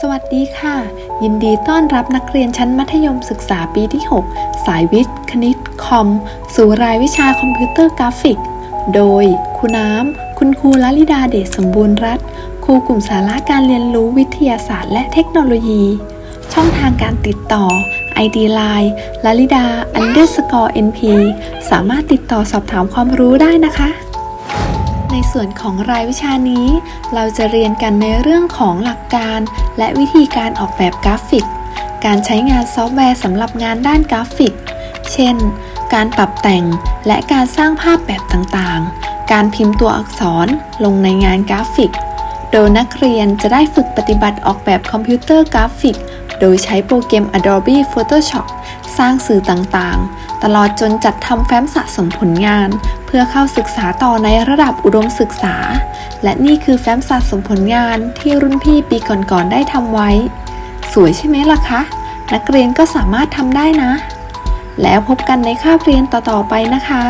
สวัสดีค่ะ ยินดีต้อนรับนักเรียนชั้นมัธยมศึกษาปีที่ 6 สายวิทย์ คณิต คอม สู่รายวิชาคอมพิวเตอร์กราฟิก โดยครูน้ำ คุณครูลลิดาเดชสมบูรณ์รัตน์ครูกลุ่มสาระการเรียนรู้วิทยาศาสตร์และเทคโนโลยี ช่องทางการติดต่อ ID Line ลลิดา underscore np สามารถติดต่อสอบถามความรู้ได้นะคะ ในส่วนของรายวิชานี้ เราจะเรียนกันในเรื่องของหลักการ และวิธีการออกแบบกราฟิก การใช้งานซอฟต์แวร์สำหรับงานด้านกราฟิก เช่น การปรับแต่งและการสร้างภาพแบบต่างๆ การพิมพ์ตัวอักษรลงในงานกราฟิกโดยนักเรียนจะได้ฝึกปฏิบัติออกแบบคอมพิวเตอร์กราฟิก โดยใช้โปรแกรม Adobe Photoshop สร้างสื่อต่างๆ ตลอดจนจัดทำแฟ้มสะสมผลงาน เพื่อเข้าศึกษาต่อในระดับอุดมศึกษา และนี่คือแฟ้มสะสมผลงานที่รุ่นพี่ปีก่อนๆได้ทำไว้ สวยใช่ไหมล่ะคะ นักเรียนก็สามารถทำได้นะ แล้วพบกันในคาบเรียนต่อๆไปนะคะ